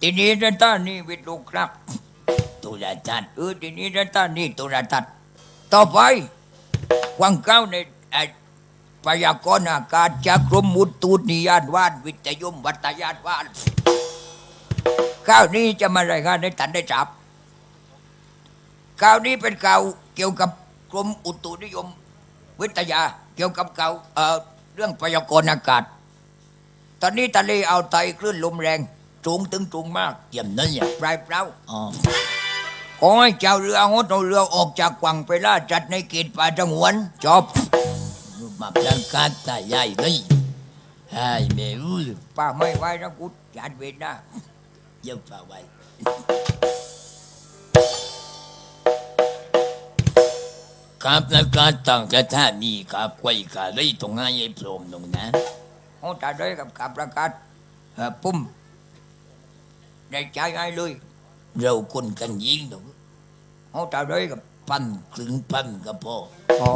ทีนี้รัตานี่วิทย์ลูกครับตุลาทัศน์เออทีนี้รัตานี่ตุลาทัศน์ต่อไปวังเก้าในพยากรณ์อากาศจากกรมอุตุนิยานวานวิทยุมวัตยานวานข้าวนี้จะมารายงานให้ท่านได้จับข่าวนี้เป็นข่าวเกี่ยวกับกรมอุตุนิยม วิทยา เกี่ยวกับข่าวเอ่อเรื่องพยากรณ์อากาศ ตอนนี้ทะเลอ่าวไทยคลื่นลมแรง สูงถึงสูงมากเยี่ยมนั่นอย่างปลายเปล่าอ๋อขอให้ชาวเรืองดเอาเรือออกจากฝั่งไปล่าจัดในเขตป่าสงวนจบมาพลังการตายใหญ่เลยไอ้แม่รู้ป้าไม่ไหวนะกูจัดเวรนะเยังป้าไว้ครับแล้วการตั้งกระทามีครับไว้กาเลยตรงนั้นไอ้โปร่งตรงนั้นเขาจะได้กับกับประกาศเอ่อปุ่ม ได้ใจง่ายเลยเราคนกันยิงตรงเขาจะได้กับพันครึ่งพันกับพ่ออ๋อ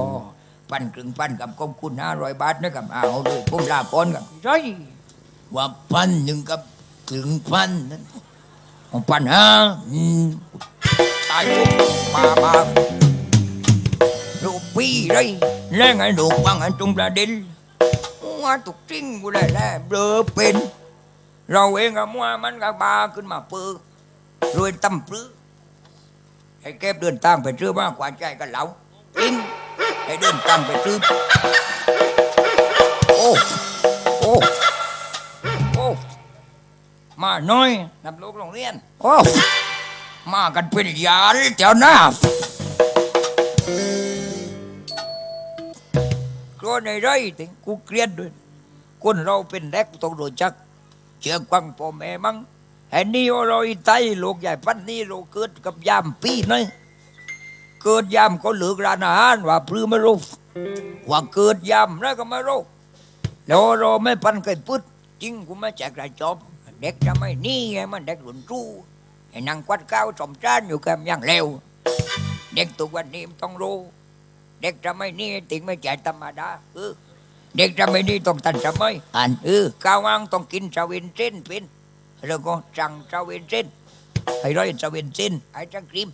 พันครึ่งพันกับกองคุณห้าร้อยบาทนะครับเอาเลยปุ่มลาปอนกับใช่ว่าพันหนึ่งกับครึ่งพันนั้นของพันห้าอืมตายลูกมามาลูกพี่เลยแล้วไงลูกฟังอันตรงประเด็นว่าตุกจริงกูได้แล้วเบลอเป็น เราเองกับมัวมันกับบาขึ้นมาปื้อรวยตั้มปื้อไอ้แก็บเดินตามไปซื้อมากกว่าใจกันเหลาจริงไอ้เดินตามไปซื้อโอ้โอ้โอ้มาน้อยนำลูกโรงเรียน โอ้มากันเป็นยาเลยเจ้าหน้าก็ในไรถึงกูเกลียดด้วยคนเราเป็นเด็กต้องรู้จัก เชื่อฟังพ่อแม่มั้งไอ้นี่ว่าเรอีไตลูกใหญ่พันนี่เราเกิดกับยามปีนะเกิดยามเขาเหลือกร้านอาหารว่าพลือไม่รู้ว่าเกิดยามนะก็ไม่รู้แล้วเราไม่ปันเคยพูดจริงกูไม่แจกรายจบเด็กจะไม่นี่ไงมันเด็กหลุนรู้ไอ้นางควัดก้าวสมจานอยู่กับยังเร็ว เด็กตัววันนี้มต้องรู้ เด็กจะไม่นี่ติงไม่ใจธรรมดาเออ เด็กจะไม่นี่ต้องตันจะไม่อ่านเออก้าวงางต้องกินชาเวนเส้นเป็นแล้วก็สั่งชาเวนเส้นไอ้ร้อยชาเวนเส้นไอ้จังครีม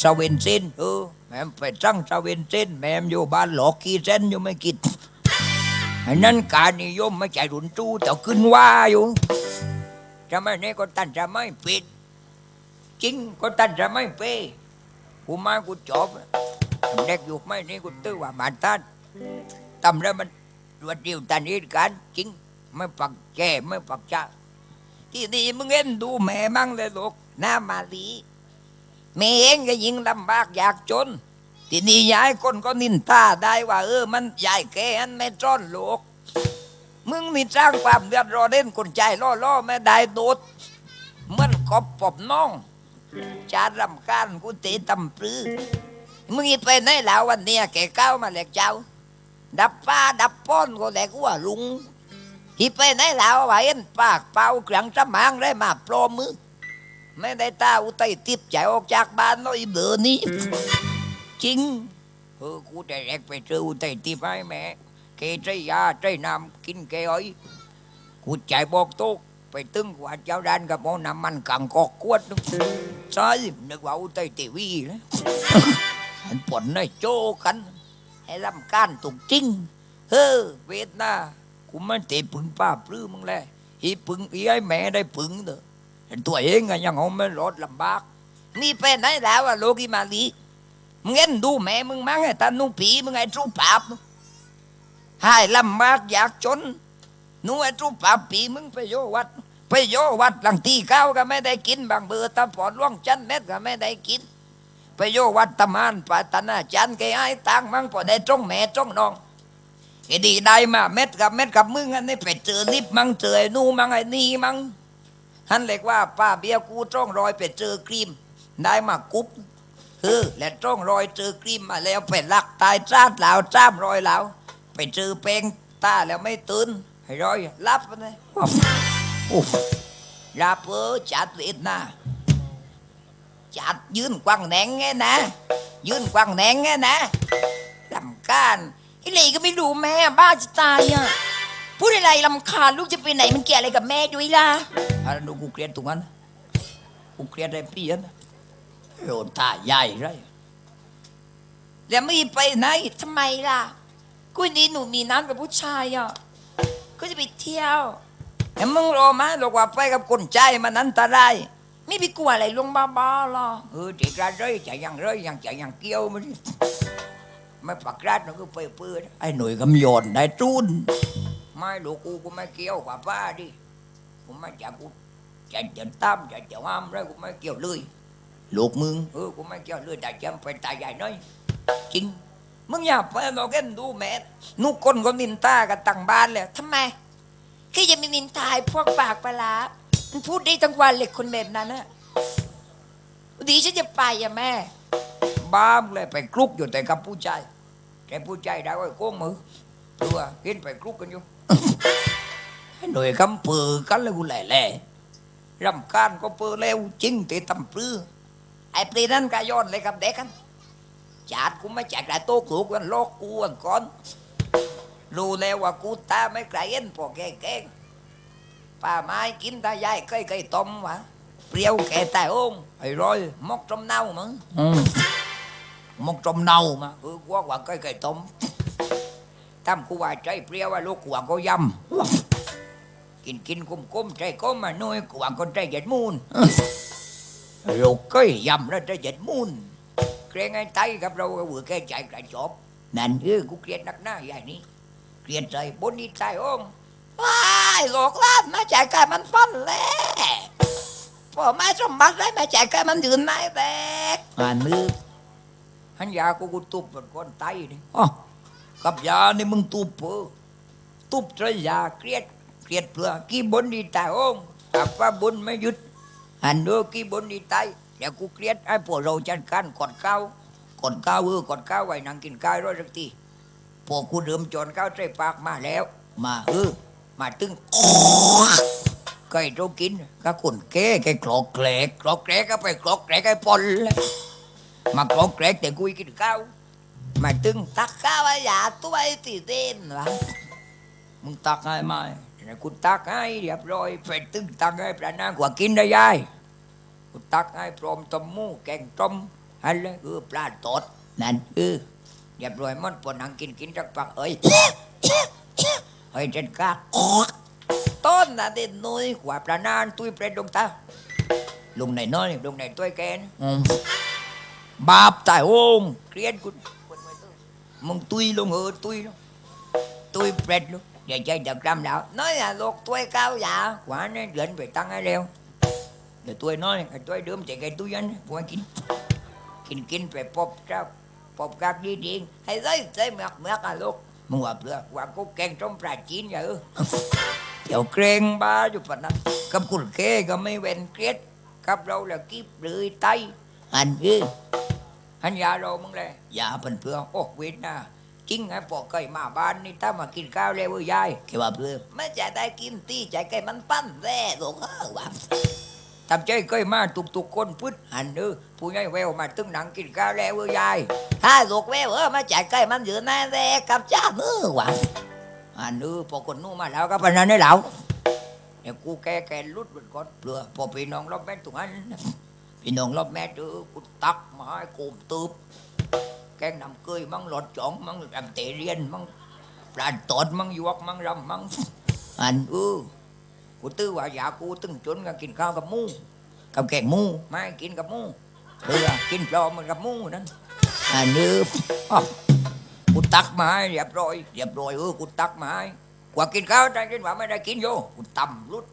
ชาเวนเส้นเออแม่มไปสั่งชาเวนเส้นแม่มอยู่บ้านหลอกกี่เส้นอยู่ไม่กินไอ้นั่นการนิยมไม่ใจรุนจู้แต่ขึ้นว่าอยู่จะไม่นี่ก็ตันจะไม่ปิดจริงก็ตันจะไม่เป้กูมากูจบเด็กอยู่ไม่นี่กูตื้อว่ามาตันทำแล้วมันร วดเดียวตันเหตุการจริง ไม่ปักแกไม่ปักจ้าที่นี่มึงเอ็นดูแม่มั่งเลยลูกหน้ามาลีแม่เองก็ยิ่งลำบากอยากจน ที่นี่ยายคนก็นินตาได้ว่า เออมันยายแกอันไม่จ้อนลูกมึงนี่สร้างความเดือดร้อนเล่นคนใจล่อล่อๆไม่ได้โดดเหมันกบปบน้องจารำการกูเตะตำปรือมึงอีไปไหนแล้ววันเนี้ยแกเก้ามาแหลกเจ้า ดับป้าดับป้อนก็แหลกว่าลุงอีไปไหนแล้วว่าเอ็นปากเป่าเครื่องสมางได้มาปลอมมือไม่ได้ตาอุตัยติดใจออกจากบ้านน้อยเบอร์นี้จริงเออกูจะแรกไปเจออุตัยติดให้แม่เกใจยาใจน้ำกินแกอ้อยกูใจบอกโต๊ะไปตึงกว่าเจ้าด้านกับหมอน้ำมันกังกอกกวดนึกใช่นึกว่าอุตัยตีวีเลยมันปนให้โจกัน ให้ลำก้ารตุกจริง เฮ้อเวทนากูมันเตะปึงป้าปลื้มมึงเลยอีปึงอีไอ้แม่ได้ปึงเด้อเห็นตัวเองอะยังเอาไม่รอดลำบาก นี่เป็นไหนแล้วอะโลกิมาลีมึงเอ็นดูแม่มึงมั้งไอ้ตานุ่งผีมึงไอ้จูปาบให้ลำบากอยากจนนุ่งไอ้จูปาบผีมึงไปโยวัดไปโยวัดหลังตีเก้าก็ไม่ได้กินบางเบอร์ตาปอดล่วงจันเม็ดก็ไม่ได้กิน ไปโยวัดตะมานปัตนาจันแกไอ้ตังมั่งพอได้จ้องแม่จ้องน้องไอ้ดีได้มาเม็ดกับเม็ดกับมึงอันนี้ไปเจอลิฟต์มั่งเจอไอ้นู่มั่งไอ้นี่มั่งท่านเรียกว่าป้าเบียกูจ้องรอยไปเจอครีม ได้มากุ๊บเฮ้อและจ้องรอยเจอครีมมาแล้วไปลักตายจ้าดแล้วจ้ามรอยแล้วไปเจอเปงตาแล้วไม่ตื่นให้รอยรับไปเลยโอ้รับเออจัดเวทนา จัดยืนกวางแหนงไงนะ ยืนกวางแหนงไงนะลำการไอ้เหล่ก็ไม่ดูแม่บ้าจะตายอะพูดอะไรลำคาญลูกจะไปไหนมันเกี่ยวอะไรกับแม่ด้วยล่ะอะไรดูกูเกลียดตรงนั้นกูเกลียดไอ้พี่นั้นโดนตาใหญ่ไรแล้วไม่ไปไหนทำไมล่ะกูนี้หนูมีน้ำกับผู้ชายอะก็จะไปเที่ยวแต่มึงรอมาหรอกว่าไปกับคนใจมันอันตราย ไม่ไปกลัวอะไรลงบ้าๆหรอกเออที่กระไรจะยังไรยังจะยังเกี้ยวมันไม่ปักรัดมันก็ไปเปื้อนไอ้หน่วยกำยอนได้จุนไม่ลูกกูกูไม่เกี่ยวกับป้าดิกูไม่จะกูจะจะตามจะจะห้ามไรกูไม่เกี่ยวเลยลูกมึงเออกูไม่เกี่ยวเลยแต่จำเป็นตายใหญ่น้อยจริงมึงอย่าไปเราแค่ดูแม่นุกคนก็นินตากันตั้งบ้านเลยทำไมแค่จะมีนินทายพวกปากปลาร้า มันพูดได้ทั้งวันเลยคนแบบนั้นอะดีฉันจะไปอะแม่ บ้ามเลยไปคลุกอยู่แต่กับผู้ชายแต่ผู้ชายได้ไว้โก้มือตัวกินไปคลุกกันอยู่ หน่วยคำเปือกันเลยกูแหล่แหล่รำคาญก็เปือแล้วจริงตีตำปลือไอ้ปลีนั้นก็ย้อนเลยกับเด็กกันจาดกูไม่แจัดได้โต๊ะกูกันโลกกูกันก่อนรู้แล้วว่ากูตาไม่ไกลเอ็นพอแก่ง ป่าไม้กินตายายเคยเคยต้มวะเปรี้ยวแก่แต่โองไอ้ร้อยมกจมเน่ามึงมกจมเน่ามาเออกูว่าเคยเคยต้มทำกูว่าใจเปรี้ยวว่าลูกกูว่าก็ยำกินกินกุ้มกุ้มใจก้มมาหน่อยกว่าคนใจเจ็ดมูนเราก็ยำแล้วใจเจ็ดมูนเกรงไอ้ไตกับเราก็เวือแก่ใจกระจบนั่นเออกูเกลียดนักหน้าอย่างนี้เกลียดใจบนนี้ใจอ้อมว้า ยหลอกลาดมาจ่ายกายมันฟันแหล้พอมาสมบัติได้มาจ่ายกายมันยืนนายแตกอ่านมือหันยากูกูตุบเป็นคนไตนี่อ๋อกับยานี่มึงตุบเปอตุบใจยาเครียดเครียดเพื่อกี่บนดีตายโองถ้าว่าบนไม่หยุดอันเดียวกี่บนดีตายเดี๋ยวกูเครียดไอ้พวกเราจัดการกดข้าวกดข้าวเออกดข้าวไว้นั่งกินข้าวร้อยสักทีพวกกูเดิมจนข้าวใส่ปากมาแล้ว มาเออ มาตึงก็ไอ้เรากินก็คนแก่แกกรอกแกลกกรอกแกลกก็ไปกรอกแกลกไอ้ปนเลยมากรอกแกลกแต่กูกินข้าวมาตึงตักข้าวอ้ยาตัวไอ้ตีเต้นวะมึงตักให้ไหมเนี่ยกูตักให้เรียบร้อยไปตึงตักให้ปลานางกว่ากินได้ยายกูตักให้พร้อมต้มหมูแกงต้มฮันเลเออปลาตดนั่นเออเรียบร้อยมันปวดนังกินกินจักปักเอ้ย ให้เจ็ดก้ารต้นนะเด็ดน้อยกวาประนานตุยเปรตดวงตาลุงไหนน้อยลุงไหนตุยแกนบาปตายโอมเครียคุณมึงตุยลงเออตุยตุยเปรดลงอยวใจเดือดำแล้วน้อยอะลูกตุยเก้าอย่าขวานี่เดินไปตั้งให้เร็วเดี๋ยวตุยน้อยตุยเดิมใจแกตุยยันพวกกินกินกินไปปบเจ้าปบกากดีดีให้ได้ใจเมือกเมือกอะลูก มัวเปลือกว่ากูเกงต้มปลาจีนอย่าเออเดี๋ยวเกรงบ้าอยู่ปะนะกับคุณเคก็ไม่เว้นเกลีดกับเราแล้วกีบเลยไตอันนี้อันยาเรามึงเลยยาเป็นเพื่อโอ้เว้นนะจริงไงปอกไก่มาบ้านนี่ถ้ามากินข้าวเลยว่ายายคิดว่าเพื่อไม่จะได้กินตีใจไก่มันปั้นแร่หลงเออว่า ทำใจเคยมาตุกตุกๆคนพุทธหันเออผู้ใหญ่แววมาตึงหนังกินข้าวแล้วเว้ยยายถ้าลูกแววเออมาจ่ายไก่มันอยู่ในแร่กับจ้าเออว่าหันเออพอคนนู้นมาแล้วก็ปนนั้นได้แล้วเดี๋ยวกูแกแกลุดมันก่อนเปลือพอพี่น้องรอบแม่ตรงนั้นพี่น้องรอบแม่เจอกูตักมาให้โกมตืบแกงนำเกยมั่งหลอดจ่องมั่งรำเตเรียนมั่งปลาตอดมั่งยวกมั่งรำมั่งอันเออ กูตื้อว่าอยากกูตึงจนกันกินข้าวกับหมูกับแกงหมูไม่กินกับหมูเบื่อกินปลอมันกับหมูนั่นอันเอออ้กูตักมาให้เรียบร้อยเรียบร้อยเออกูตักมาให้กว่ากินข้าวได้กินว่าไม่ได้กินโยกูตำรุด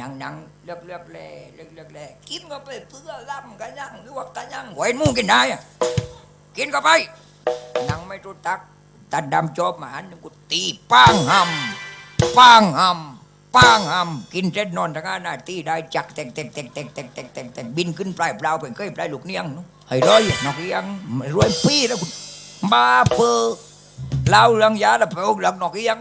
นังนังเลือบเลือบแล่เลือบเลือบแล่กินก็ไปเพื่อล่ำกันยังลวกกันยังไหวหมูกินได้อะกินเข้าไปนังไม่รู้ตักตัดดำจอบมาหันกูตีป้างหำป้างหำ ป้างหำกินเสร็จนอนทางหน้าที่ได้จักแตกแตกแตกแตกแตกแตกแตกแตกบินขึ้นปลายเปล่าเป็นเคยปลายลูกเนียงเนให้ร้อยนกเลียงไม่รวยปีแล้วกูบ้าเปอเล่าเรื่องยาแล้วไปอกหลังนกเลียง